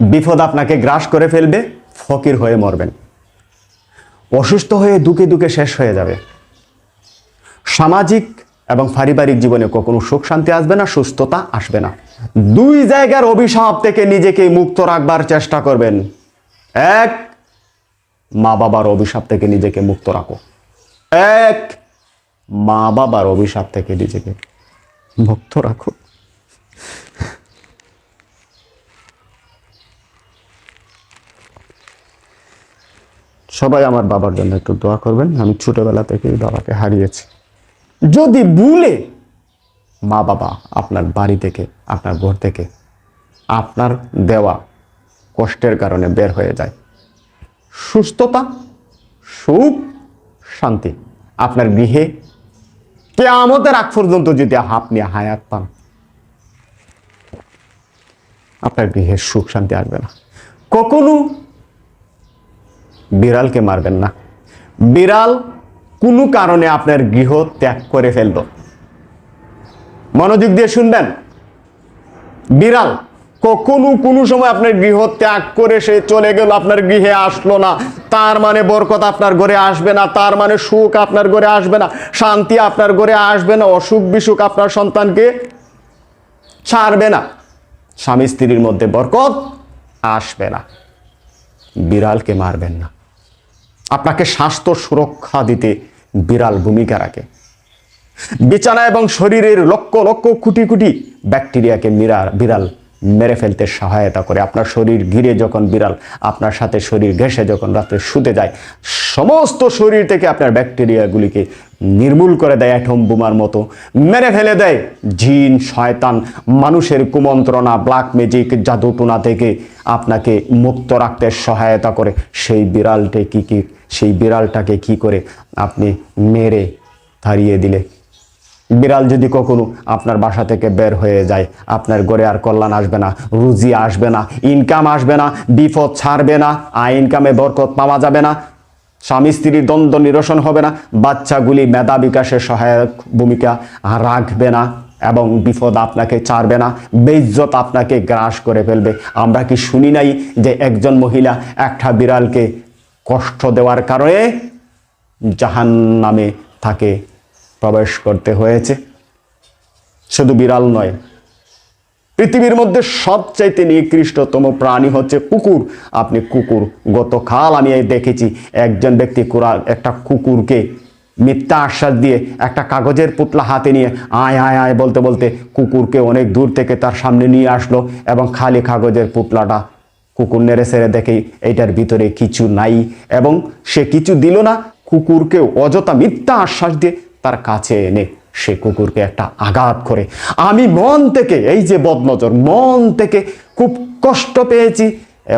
বিপদ আপনাকে গ্রাস করে ফেলবে, ফকির হয়ে মরবেন। অসুস্থ হয়ে দুকে দুকে শেষ হয়ে যাবে। সামাজিক এবং পারিবারিক জীবনে কখনো সুখ শান্তি আসবে না, সুস্থতা আসবে না। দুই জায়গার অভিশাপ থেকে নিজেকে মুক্ত রাখবার চেষ্টা করবেন। এক মা বাবার অভিশাপ থেকে নিজেকে মুক্ত রাখো। এক মা বাবার অভিশাপ থেকে নিজেকে মুক্ত রাখো। সবাই আমার বাবার জন্য একটু দোয়া করবেন। আমি ছোটবেলা থেকেই বাবাকে হারিয়েছি। যদি ভুলে মা বাবা আপনার বাড়ি থেকে, আপনার ঘর থেকে আপনার দেওয়া কষ্টের কারণে বের হয়ে যায়। সুস্থতা, সুখ, শান্তি আপনার গৃহে কে কেয়ামতের আগ পর্যন্ত যদি আপনি হায়াত পান, আপনার গৃহে সুখ শান্তি আসবে না। কখনো বিড়ালকে মারবেন না। বিড়াল কোনো কারণে আপনার গৃহ ত্যাগ করে ফেলল। মনোযোগ দিয়ে শুনবেন। বিড়াল কখনো কোনো সময় আপনার গৃহ ত্যাগ করে সে চলে গেল, আপনার গৃহে আসলো না। তার মানে বরকত আপনার ঘরে আসবে না, তার মানে সুখ আপনার ঘরে আসবে না, শান্তি আপনার ঘরে আসবে না, অসুখ বিসুখ আপনার সন্তানকে ছাড়বে না। স্বামী স্ত্রীর মধ্যে বরকত আসবে না। বিড়ালকে মারবেন না। আপনাকে স্বাস্থ্য সুরক্ষা দিতে বিরাল ভূমিকা রাখে। বিছানা এবং শরীরের লক্ষ লক্ষ কোটি কোটি ব্যাকটেরিয়াকে মিরা বিড়াল মেরে ফেলতে সহায়তা করে। আপনার শরীর ঘিরে যখন বিড়াল আপনার সাথে শরীর ঘেঁষে যখন রাত্রে শুতে যায়, সমস্ত শরীর থেকে আপনার ব্যাকটেরিয়াগুলিকে নির্মূল করে দেয় অ্যাটম বোমার মতো। মেরে ফেলে দেয় জিন, শয়তান, মানুষের কুমন্ত্রণা, ব্ল্যাক ম্যাজিক, জাদুটুনা থেকে আপনাকে মুক্ত রাখতে সহায়তা করে। সেই বিড়ালটি কি কি সেই বিড়ালটাকে কি করে আপনি মেরে হারিয়ে দিলে? বিড়াল যদি কখনো আপনার বাসা থেকে বের হয়ে যায়, আপনার ঘরে আর কল্যাণ আসবে না, রুজি আসবে না ইনকাম আসবে না, বিপদ ছাড়বে না, আয় ইনকামে বরকত পাওয়া যাবে না, স্বামী স্ত্রীর দ্বন্দ্ব নিরসন হবে না, বাচ্চাগুলি মেধা বিকাশে সহায়ক ভূমিকা রাখবে না এবং বিপদ আপনাকে ছাড়বে না, বেইজ্জত আপনাকে গ্রাস করে ফেলবে। আমরা কি শুনি নাই যে একজন মহিলা একটা বিড়ালকে কষ্ট দেওয়ার কারণে জাহান নামে তাকে প্রবেশ করতে হয়েছে। শুধু বিড়াল নয়, পৃথিবীর মধ্যে সবচাইতে নিকৃষ্টতম প্রাণী হচ্ছে কুকুর। আপনি কুকুর, গতকাল আমি এই দেখেছি, একজন ব্যক্তি একটা কুকুরকে মিথ্যা আশ্বাস দিয়ে একটা কাগজের পুতলা হাতে নিয়ে আয় আয় আয় বলতে বলতে কুকুরকে অনেক দূর থেকে তার সামনে নিয়ে আসলো এবং খালি কাগজের পুতলাটা কুকুর নেড়ে সেড়ে দেখে এইটার ভিতরে কিছু নাই এবং সে কিছু দিল না। কুকুরকেও অযথা মিথ্যা আশ্বাস দিয়ে তার কাছে এনে সে কুকুরকে একটা আঘাত করে। আমি মন থেকে, এই যে বদনজর, মন থেকে খুব কষ্ট পেয়েছি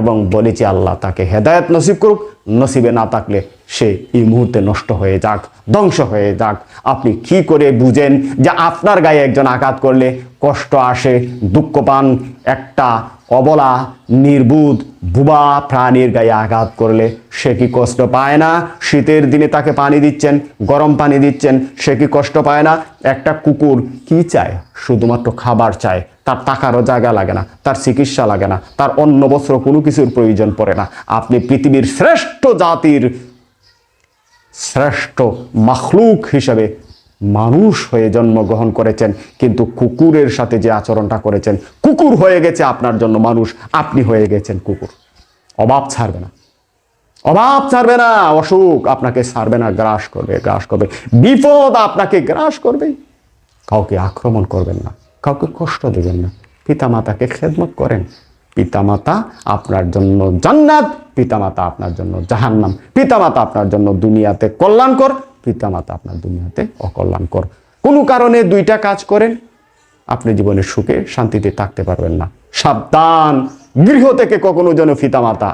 এবং বলেছি, আল্লাহ তাকে হেদায়ত নসিব করুক। নসিবে না থাকলে সে এই মুহূর্তে নষ্ট হয়ে যাক, ধ্বংস হয়ে যাক। আপনি কি করে বুঝেন যে আপনার গায়ে একজন আঘাত করলে কষ্ট আসে, দুঃখ পান? একটা অবলা নির্বুধ বুবা প্রাণীর গায়ে আঘাত করলে সে কি কষ্ট পায় না? শীতের দিনে তাকে পানি দিচ্ছেন, গরম পানি দিচ্ছেন, সে কি কষ্ট পায় না? একটা কুকুর কি চায়? শুধুমাত্র খাবার চায়। তার টাকারও জায়গা লাগে না, তার চিকিৎসা লাগে না, তার অন্য বস্ত্র কোনো কিছুর প্রয়োজন পড়ে না। আপনি পৃথিবীর শ্রেষ্ঠ জাতির, শ্রেষ্ঠ মাখলুক হিসেবে মানুষ হয়ে জন্মগ্রহণ করেছেন, কিন্তু কুকুরের সাথে যে আচরণটা করেছেন, কুকুর হয়ে গেছে আপনার জন্য মানুষ, আপনি হয়ে গেছেন কুকুর। অভাব ছাড়বে না। অভাব ছাড়বে না, অসুখ আপনাকে ছাড়বে না, গ্রাস করবে গ্রাস করবে। বিপদ আপনাকে গ্রাস করবে। কাউকে আক্রমণ করবেন না, কাউকে কষ্ট দেবেন না। পিতামাতাকে খেদমত করেন। পিতামাতা আপনার জন্য জান্নাত, পিতামাতা আপনার জন্য জাহান্নাম, পিতামাতা আপনার জন্য দুনিয়াতে কল্যাণকর। পিতামাতা আপনার দুনিয়াতে অকল্যাণকর। কোনো কারণে দুইটা কাজ করেন, আপনি জীবনে সুখে শান্তিতে থাকতে পারবেন না। সাবধান, গৃহ থেকে কখনো যেন পিতামাতা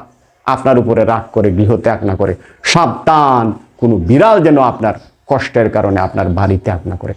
আপনার উপরে রাগ করে, গৃহ ত্যাগ না করে। সাবধান, কোনো বিড়াল যেন আপনার কষ্টের কারণে আপনার বাড়ি ত্যাগ না করে।